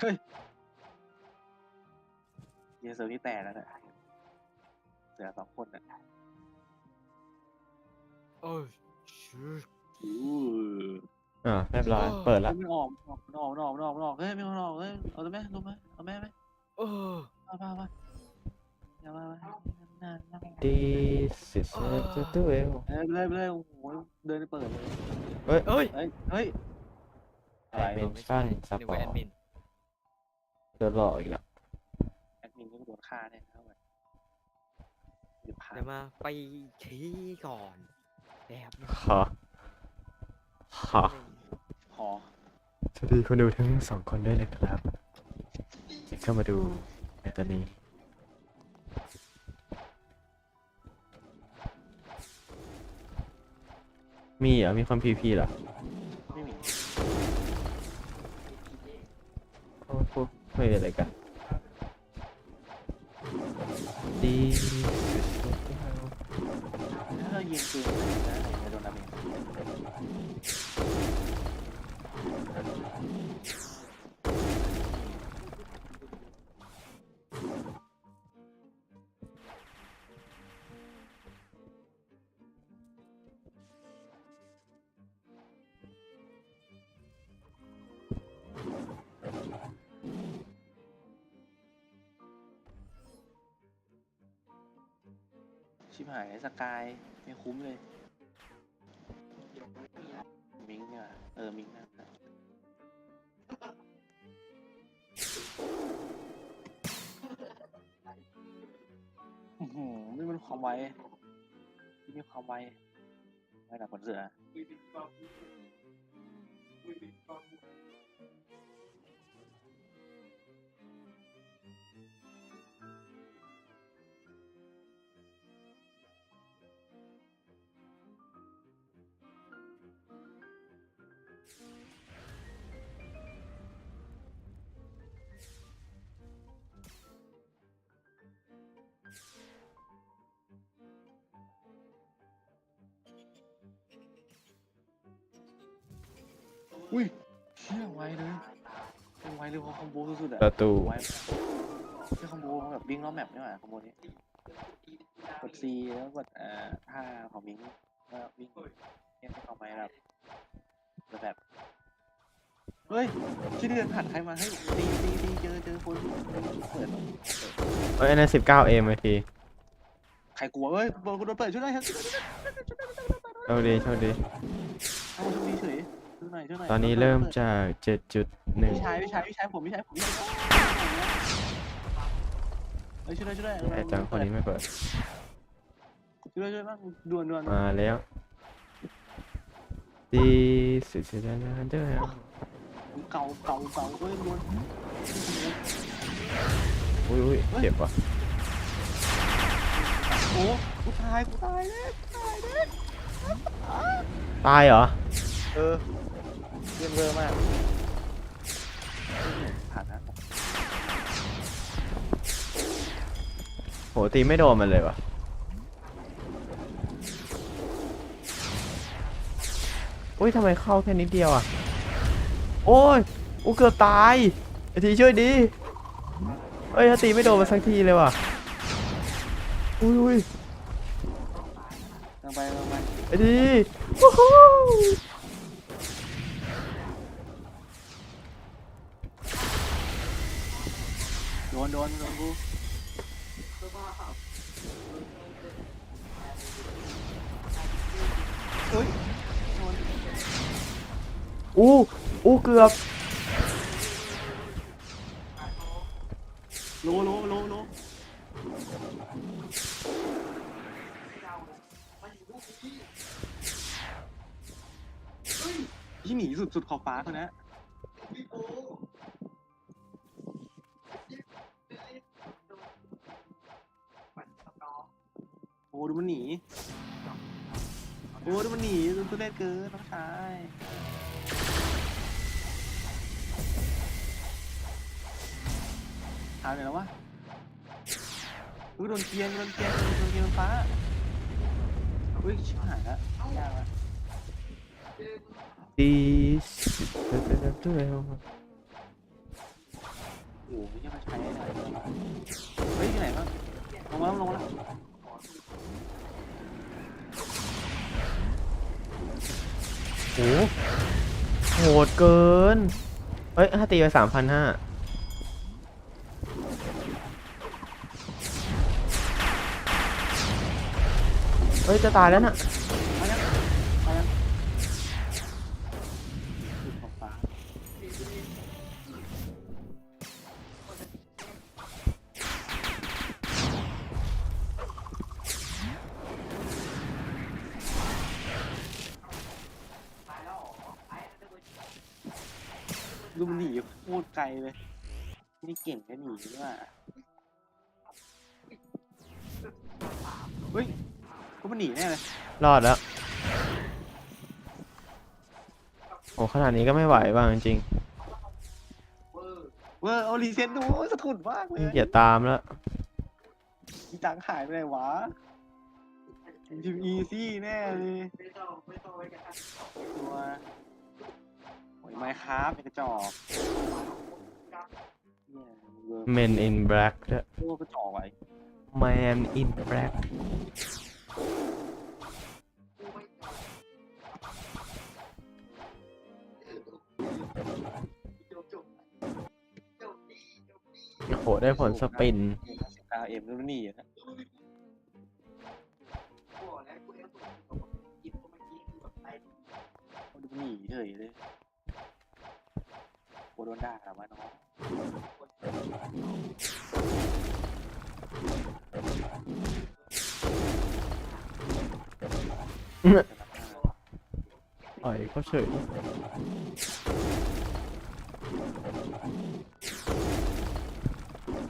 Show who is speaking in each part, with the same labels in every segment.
Speaker 1: เฮ้ยเยเซอร์นี่แตกแล้วนะเสือสองคนน่ะ
Speaker 2: โอ้ยชื่อ
Speaker 1: อู้
Speaker 3: อ่าเรียบร้อย
Speaker 2: เออ
Speaker 3: เปิดละ
Speaker 1: มันออกมันออกมันออกมันออกมันออกมันออกเฮ้ยไม่มันออกเฮ้ยเอาได้ไหมลงไหมเอาไหมเอาไหม
Speaker 2: เออ
Speaker 1: เอาไปเอาไปอย่ามาไปนานนาน
Speaker 3: ดีสิสจะตัวเอว
Speaker 1: เฮ้ยไปเลยไปเลยโอ้โหเดินไปเปิดเลย
Speaker 2: เฮ้ย
Speaker 1: เฮ้ยเฮ้ย
Speaker 3: แอดมินชั่นส
Speaker 2: นึก
Speaker 3: ปอ
Speaker 2: ว่าแอ
Speaker 3: ร์
Speaker 2: ดมิน
Speaker 3: โดนหลอกอีกแล้ว
Speaker 1: แอดมินก็โดนฆ่าแน่ครับเดี๋ยวพา
Speaker 2: เดี๋ยวมาไปขี้ก่อนแบบนี้
Speaker 3: ขอขอ
Speaker 1: ขอ
Speaker 3: สวัสดีคนดูทั้งสองคนด้วยนะครับที่เข้ามาดูในตอนนี้ มีเหรอ มีคนพีพีเหรอ
Speaker 1: ไม่มี
Speaker 3: เขาพูด คุยอะไรกันดี
Speaker 1: ถ้าเรายิงปืนนะจะโดนดาเม ชิบหายสกายไม่คุ้มเลย มิงเนี่ยเออ มิงนะอือหือไม่มันความไวที่มีความไวไวหนักขนเสือ อุ้ยเชี่ยไวเลยเป็นไวเลยพอคอมโบสุดๆอะ
Speaker 3: ประตู
Speaker 1: ไวที่คอมโบมันแบบวิ่งรอบแมปนี่หว่าคอมโบนี้กด C แล้วกดเอ่อท่าของมิงก็วิ่งเรียกให้เขาไม้แบบแบบเฮ้ยชื่อเดือนผ่านใครมาให้ยตีตีตีเจอเจอคนเปิดเปิด
Speaker 3: เอ้ยอันนั้นสิบเก้าเอ็มที
Speaker 1: ใครกลัวเอ้ยโดนโดนเปิดช่วยหน่อยครับ
Speaker 3: โชคดีโชคดี
Speaker 1: เอาช่วยดีเฉย ช่วยหน่อยช่วยหน่อย
Speaker 3: ตอนนี้เริ่มจากเจ็ดจุดหนึ่ง
Speaker 1: พี่ชายพี่ชายพี่ชายผมพี่ชายผมพี่ชายผมเฮ้ยช่วยด้วยช่วยด้วย
Speaker 3: แต่จังคนนี้ไม่เปิด
Speaker 1: ช่วยด้วยช่วยบ้างด่วนด่วน
Speaker 3: มาแล้วดีสิสิดานเดอร์
Speaker 1: เก่าเก่าเก่าเอ้ยด่วน
Speaker 3: อุ้ยอุ้ยเจ็บว่ะ
Speaker 1: โอ้กูตายกูตายเลยตายเลย
Speaker 3: ตายเหรอ
Speaker 1: เออ เยี่ยมเวอร์มากผ่านนะ
Speaker 3: โหตีไม่โดนมันเลยว่ะอุ้ยทำไมเข้าแค่นิดเดียวอะ โอ้ยอูเกือบตายไอทีช่วยดีเอ้ยถ้าตีไม่โดนมันสักทีเลยว่ะ อุ้ยอุ้ย
Speaker 1: ลงไปลงไป
Speaker 3: ไอที
Speaker 1: นโดนโดนกูเฮ้ยโดน
Speaker 3: อู้อู้เกือบ
Speaker 1: โลโลโลโลที่หนีสุดสุดขอบฟ้าคนนี้ อ้ดูมันหนีโอ้ดูมันหนีดูตัวเล่นเกินน้องชายหายไปไหนแล้ววะอุ้ยโดนเกียร์โดนเกียร์โดนเกียร์บนฟ้าอุ้ยชิบหายละยากละ
Speaker 3: ดีสิบเอ็ดเดือน
Speaker 1: โอ้โหยังมาใช้อะไรเฮ้ยที่ไหนบ้างลงมาแล้วลงมาแล้ว
Speaker 3: โหโหดเกิน เอ้ยถ้าตีไปสามพันห้าเฮ้ย จะตายแล้วน่ะ
Speaker 1: ดูมันหนีโคตรไกลเลยนี่เก่งแค่หนีนี่ว่าเฮ้ยก็มันหนีแน่เลย
Speaker 3: รอดแล้ว โอ้ขนาดนี้ก็ไม่ไหวบ้างจริง
Speaker 1: เวอร์เอารีเซ็ตดูโอ้ยสะทุนมากเล
Speaker 3: ๆ
Speaker 1: ย
Speaker 3: อย่าตามแล้ว
Speaker 1: อีตังหายไปไหนวะทีมอีซี่แน่เลยตัวโอ้ ยไมค์ครับเป็นกระจอกเนี่ยเวอร์
Speaker 3: Men in Black ด้วย
Speaker 1: โคตรกระจอกไว้
Speaker 3: Man in Black โอ้โห ได้ผลสปิน
Speaker 1: สิบเก้าเอ็มแล้วนี่นะดูหนีเฉยเลย โคโดนด่าแล้ววะน้อง
Speaker 3: อ่อยเขาเฉย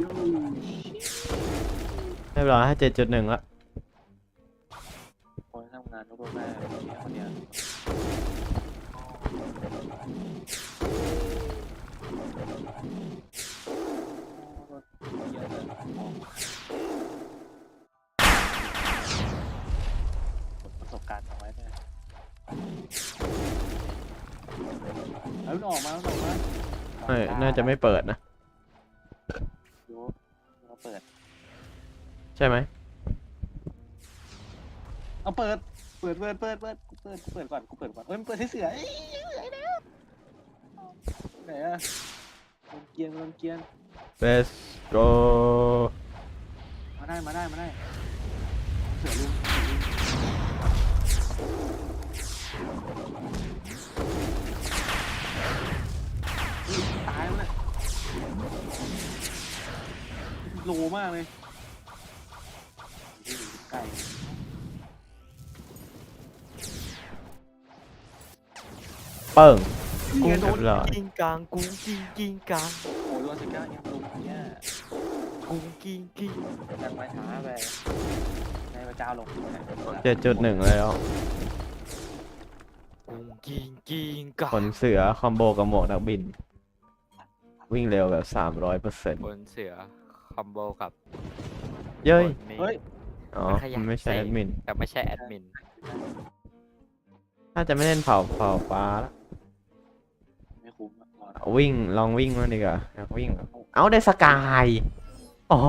Speaker 1: ยู
Speaker 3: เรียบร้อยให้เจ็ดจุดหนึ่งละ
Speaker 1: คนทำงานรู้ตัวแม่คนเนี้ยป เอามันออกมาเอามันออกมา
Speaker 3: เอ้ยน่าจะไม่เปิดนะ
Speaker 1: ดูเราเปิด
Speaker 3: ใช่ไหม
Speaker 1: เอาเปิด เปิดเปิดเปิดเปิดกูเปิดกูเปิดก่อนกูเปิดก่อนเอ้ยมันเปิดให้เสือเอ้ยเสือนะไหนอะโดนเกียนโดนเกียน
Speaker 3: Let's go
Speaker 1: มาได้มาได้มาได้เสือลุงเสือลุง โลมากเลยนี่ไก่
Speaker 3: เปิ่ง
Speaker 1: นี่ไงโดน
Speaker 3: เรียบร้อย
Speaker 2: กิงกางกุ้งกิงกิงกาง
Speaker 1: โอ้โดนสิก้าเอ็มลุงเนี่ย
Speaker 2: กุ้งกิงกิง
Speaker 1: ยังไม่ท้าไปในพระเจ้าลง
Speaker 3: เจ็ดจุดหนึ่งแล้ว
Speaker 2: กุ้งกิงกิงกา
Speaker 3: ข
Speaker 2: ง
Speaker 3: นเสือคอมโบกับหมวกนักบิน วิ่งเร็วแบบสามร้อยเปอร์เซ็นต์
Speaker 2: บนเสือคอมโบกับ
Speaker 3: เย้ย
Speaker 2: บนนี่
Speaker 1: เฮ้ย
Speaker 3: อ๋อ
Speaker 2: มันขยับ
Speaker 3: มันไม่ใช่
Speaker 2: เสก
Speaker 3: แอดมิน
Speaker 2: แต่ไม่ใช่แอดมิน
Speaker 3: น่าจะไม่เล่นเผาเผาฟ้าละ
Speaker 1: ไม่คุ้มอะรอนะ
Speaker 3: วิ่งลองวิ่งมาดีกว่าอยากวิ่งแบบเอาได้สกายโอ้โห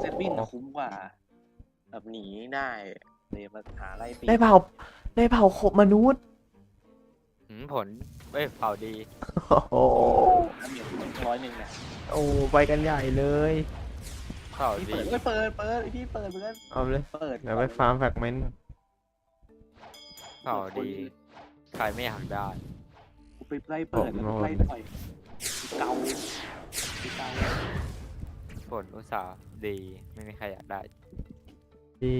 Speaker 1: เซตวิ่งอะคุ้มกว่า แบบหนีได้เลยมาหาไล่ปี
Speaker 3: ได้เผาได้เผาขบมนุษย์
Speaker 2: หืมผล เอ้ยเผาดี
Speaker 3: โอ้โห
Speaker 1: น้ำเหนียวร้อยหนึ่งเนี่ย
Speaker 3: โอ้ไปกันใหญ่เลย
Speaker 2: เผา
Speaker 1: พี่
Speaker 2: ดี
Speaker 1: เปิดเอ้ยเปิดเปิดพี่เปิดเพื่อน
Speaker 3: เอาเลย
Speaker 1: เปิด
Speaker 3: เดี๋ยวไปฟาร์มแฟกเมนต์
Speaker 2: เผาดีใครไม่อยากได้
Speaker 1: กูไปไล่เปิดแล้วไล่ต่อยกูเกากูเกา
Speaker 2: ผลอุตสาห์ดีไม่มีใครอยากได้
Speaker 3: ดี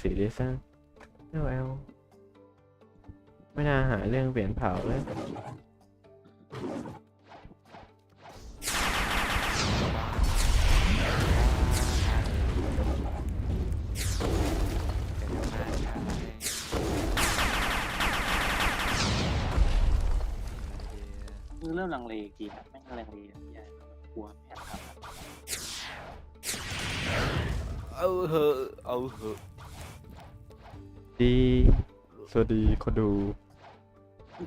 Speaker 3: สีดิซังเอลเอล ไม่น่าหาเรื่องเปลี่ยนเผาเลย
Speaker 1: มึงเริ่มลังเลจริงอะแม่งลังเลอะเนี่ยกลัวแพ้ทำอะ
Speaker 2: เอาเหอะเอาเหอะ
Speaker 3: ดี สวัสดีคนดู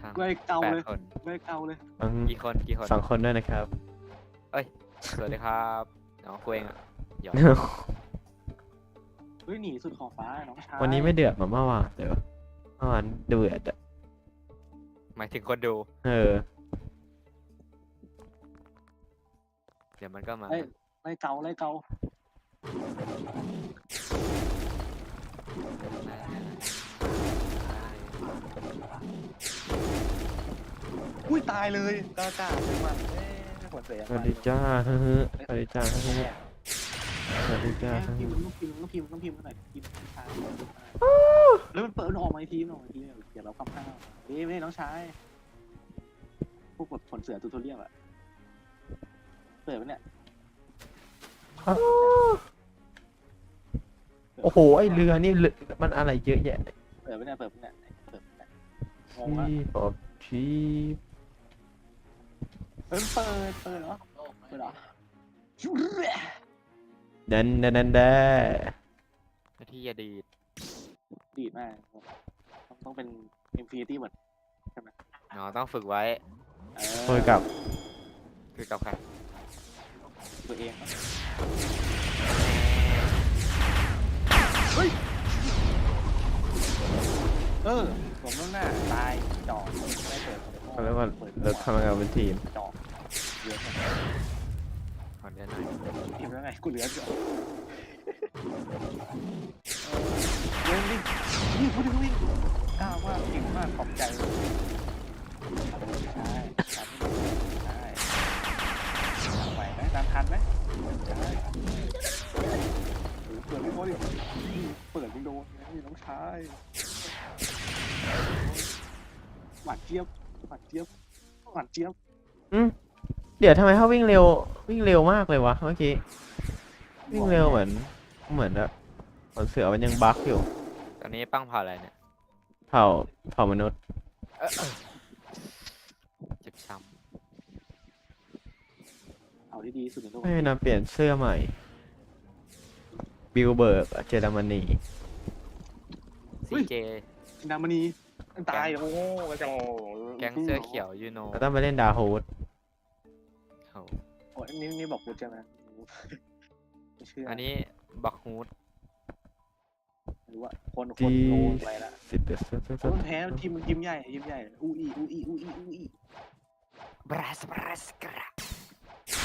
Speaker 2: ทั้ง
Speaker 1: ไล่เกา
Speaker 2: แปด
Speaker 1: เลย
Speaker 2: คน
Speaker 1: ไล่เกาเลย
Speaker 3: ทั้ง
Speaker 2: กี่คนกี่คน
Speaker 3: สองคนด้วยนะครับ
Speaker 2: สวัสดีครับน้องกูเองอะหยอก
Speaker 1: เฮ้ยหนีสุดขอบฟ้าน้องชาย
Speaker 3: วันนี้ไม่เดือดเหมือนเมื่อวานเดี๋ยวเมื่อวานเดือดอะ
Speaker 2: หมายถึงคนดู
Speaker 3: เออ
Speaker 2: เดี๋ยวมันก็มา
Speaker 1: ไล่ไล่เกาไล่เกา อุ้ยตายเลยกล้ากล้าเลยมันเอ๊ะหัวเสีย
Speaker 3: สวัสดีจ้าเฮ้อสวัสดีจ้าเฮ้อสวัสดีจ้า
Speaker 1: แม่
Speaker 3: เฮ้
Speaker 1: พิม
Speaker 3: อ
Speaker 1: พ์ต้องพิมพ์ต้องพิมพ์ต้องพิมพ์หน่อยพิมพ์ชายแล้วมันเปิดมันออกมาอีกทีหน่อยทีเดี๋ยวเราคำข้าวนี่ไม่ใช่น้องชายพวกกดผลเสือตูทูเรียลอะเปิดมันเนี่ย
Speaker 3: โอ้โหไอเรือนี่เรือมันอะไรเยอะแยะ
Speaker 1: เปิดมันเนี่ยเปิดมันเนี่ยเปิดมันเนี่ยงงละ
Speaker 3: ชีพอบชี
Speaker 1: เปิดเปิดเปิดเหรอเปิดเหรอเดั
Speaker 3: นดันดันแด
Speaker 2: หน้าที่อดีต
Speaker 1: ดีมากต้องต้องเป็น Infinity หมด
Speaker 2: เนาะต้องฝึกไว้
Speaker 1: เอ
Speaker 3: โอยกับ
Speaker 2: คือกับใคร
Speaker 1: ตัวเองครับเออผมต้องหน้าตายจอดไม่เปิด
Speaker 3: เขาเรียกว่าเราทำงานเป็นทีม
Speaker 1: จอ ดเยอะ
Speaker 2: ขอเดี๋ยวหน่อย
Speaker 1: ทีมแล้วไงกูเหลือจอดเว้นดินี่พูดถึงวิ่งกล้ามากเก่งมากขอบใจเลยใช่ครับใช่ไหวไหมตามทันไหมใช่เปิดไม่พอดิเปิดมึงโดนนี่น้องชายหวานเจี๊ยบหวานเจี๊ยบหวานเจี๊ยบ
Speaker 3: อืม เดี๋ยวทำไมเขาวิ่งเร็ว วิ่งเร็วมากเลยวะเมื่อกี้ วิ่งเร็วเหมือน เหมือนแบบขนเสือมันยังบั๊กอยู่
Speaker 2: ตอนนี้ปั้งเผาอะไรเนี่ย
Speaker 3: เผ่าเผ่ามนุษย์
Speaker 2: เอ้อเอ้อเจ็บช้
Speaker 1: เอาที่ดีสุดในโลก
Speaker 3: ไม่นะเปลี่ยนเสื้อใหม่ บิลเบิร์กเจอรมนีำ
Speaker 2: ซีเจ
Speaker 1: ชินามณีตายโอ้กระจอ
Speaker 2: แก๊งเสื้อเขียวยูโน
Speaker 3: เราต้องไปเล่นดาร์ฮูด
Speaker 2: โอ้
Speaker 1: โอ้ยนี่นี่บอกกูใช่ไหมไม่เชื่อ
Speaker 2: อันนี้บักฮูด
Speaker 1: หรือว่าคนคนโดนไปละ
Speaker 3: สิบเดือน
Speaker 1: เพราะมันแพ้ทีมมันทีมใหญ่ทีมใหญ่อูอีอูอีอูอีอูอี
Speaker 2: บราสบราสกระ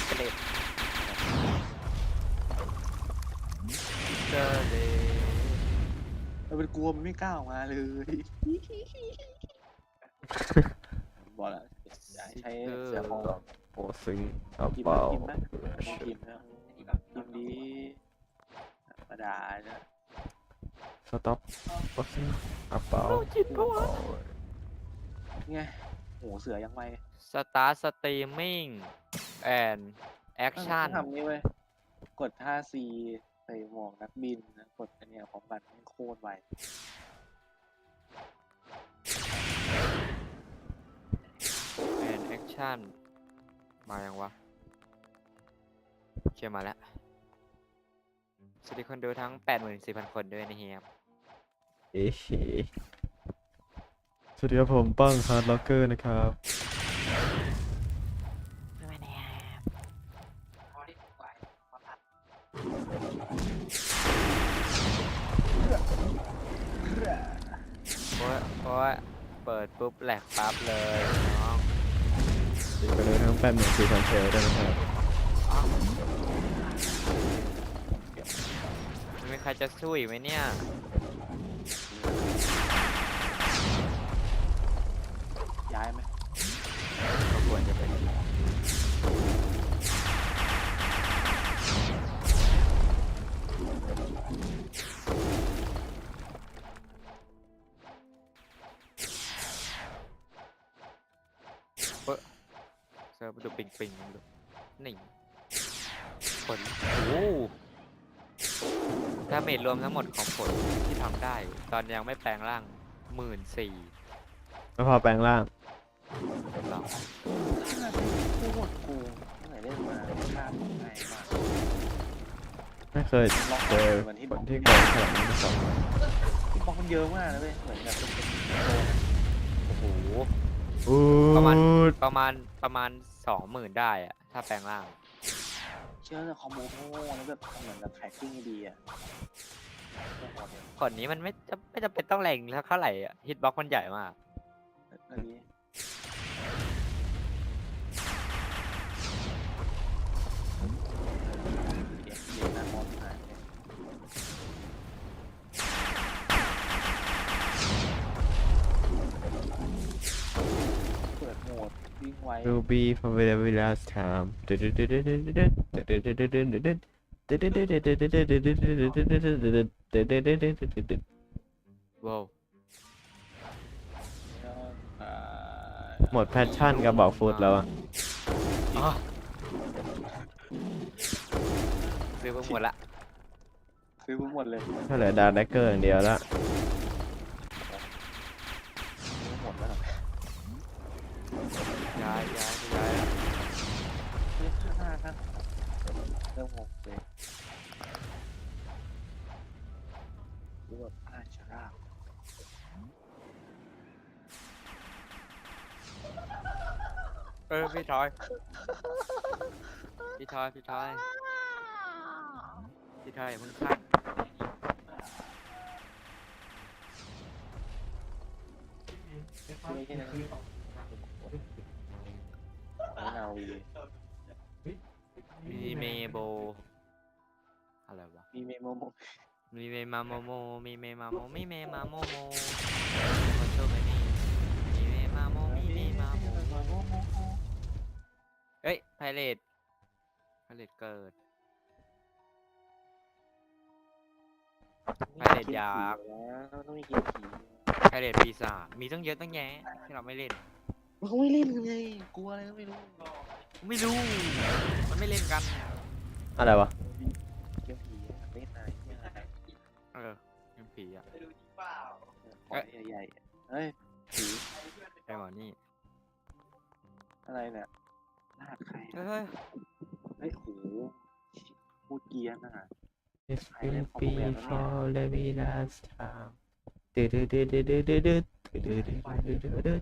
Speaker 2: เกล็ดเกล็ด
Speaker 1: เราเป็นกลัวมันไม่กล้าออกมาเลยบอกแล้วอย่าให้ใช้เสือของ
Speaker 3: โอ้ซึ้งกระ
Speaker 1: ทีม
Speaker 3: เป๋า
Speaker 1: ทีมนะทีมนะทีมดีธรรมดาเนี่ย
Speaker 3: สต็อปโอ้ซึ้งกระเป๋า
Speaker 2: จิตปะวะ
Speaker 1: ไงโหเสือยังไง
Speaker 2: สตาร์สตรีมมิ่งแอนแอคชั่น
Speaker 1: ทำนี่เว้ยกดท่าซีใส่หมวกนักบินนะกดอันเนี้ยพร้อมกันแม่งโคตรไว
Speaker 2: แอนแอคชั่น มายังวะเชื่อมาแล้วสวัสดีคนดูทั้ง 84,000 คนด้วยนะครับ
Speaker 3: เอ๊ะสวัสดีครับผมป้องฮาร์ดล็อกเกอร์นะครับ
Speaker 2: โอ้ยโอ้ยเปิดปุ๊บแหลกปั๊บเลยน้อง
Speaker 3: ดี ไปเลยทั้งแปดหมื่นสี่พันเทลได้วยนะครับ
Speaker 2: มีใครจะสู้อีกไหมเนี่ย ปิงปิงๆมันดูนี่ผลโอ้ถ้าเมจรวมทั้งหมดของผลที่ทำได้ ตอนยังไม่แปลงร่างหมื่นสี่
Speaker 3: ไม่พอแปลงร่าง
Speaker 2: ลอง
Speaker 1: โคตรกงตั้งแต่เล่นมาท่าของไงมาก
Speaker 3: ไม่เคยเจอ
Speaker 1: เหมือนที่
Speaker 3: ค
Speaker 1: บอนก
Speaker 3: ที่โกงขนาดนี้มาก่อน
Speaker 1: ที่บอกมันเยอะมากนะเว้ยเหมือนแบบเป็นโอ้
Speaker 2: โหประมาณประมาณประมาณ สองหมื่นได้อะถ้าแปลงร่าง
Speaker 1: เเชื่อแต่คอมโบโง่ๆแล้วแบบเหมือนกับแท็กกิ้งดีอะโคตรโหดเลย
Speaker 2: ผลนี้มันไม่จำไม่จำเป็นต้องแรงเท่าไหร่อะฮิตบ็อกมันใหญ่มาก
Speaker 1: อันนี้ วิ่งไว
Speaker 3: Ruby for the very last time
Speaker 2: ว้าว
Speaker 1: อ่า
Speaker 3: หมดแพชชั่นกับบอกฟุตแล้วอะ
Speaker 2: อ๋อซื้อไปหมดละ
Speaker 1: ซื้อมาหมดเลย
Speaker 3: ถ้าเหลือดาร์แดกเกอร์อย่างเดียวแล้ว
Speaker 1: ซื้อหมดแล้วเหรอ
Speaker 2: ย้ายย้ายย้ายละ
Speaker 1: ซื้องหน้าข้างเริ่มงงเลยรู้แบบอาชราบ
Speaker 2: เออพี่ทอย พี่ทอยพี่ทอยพี่ทอยอย่าเพิ่งข้าม
Speaker 1: ไม่ใช่นะ
Speaker 2: โบ อะไรวะ
Speaker 1: มีเมโมโม
Speaker 2: มีเมมาโมโม มีเมมาโมมีเมมาโมโมคอนโทรไม่มีมีเมมาโมมีเมมาโมเอ้ยไพเรตไพเรตเกิด ไพเรตยาก
Speaker 1: แล้วต้องมีเกมผี
Speaker 2: ไพเรตปีศาจมีตั้งเยอะตั้งแยะที่เราไม่เล่น
Speaker 1: มันเขาไม่เล่นกันไงกลัวอะไรก็ไม่รู้
Speaker 2: ไม่รู้ มันไม่เล่นกัน
Speaker 3: อะไรวะ
Speaker 1: เกมผีอะเล่นนายเนี่ยอะไร
Speaker 2: เออยังผีอะ
Speaker 1: ขอใหญ่ๆเฮ้ยผี
Speaker 2: ไอ้หมอนี่
Speaker 1: อะไรเนี่ยรหัสใคร
Speaker 2: เฮ้ย
Speaker 1: เฮ้ยโหพูดเกรียนอะ
Speaker 3: It's been before the very last time ตึ๊ดตึ๊ดตึ๊ดตึ๊ดตึ๊ดตึ๊ดตึ๊ดตึ๊ดตึ๊ดตึ๊ด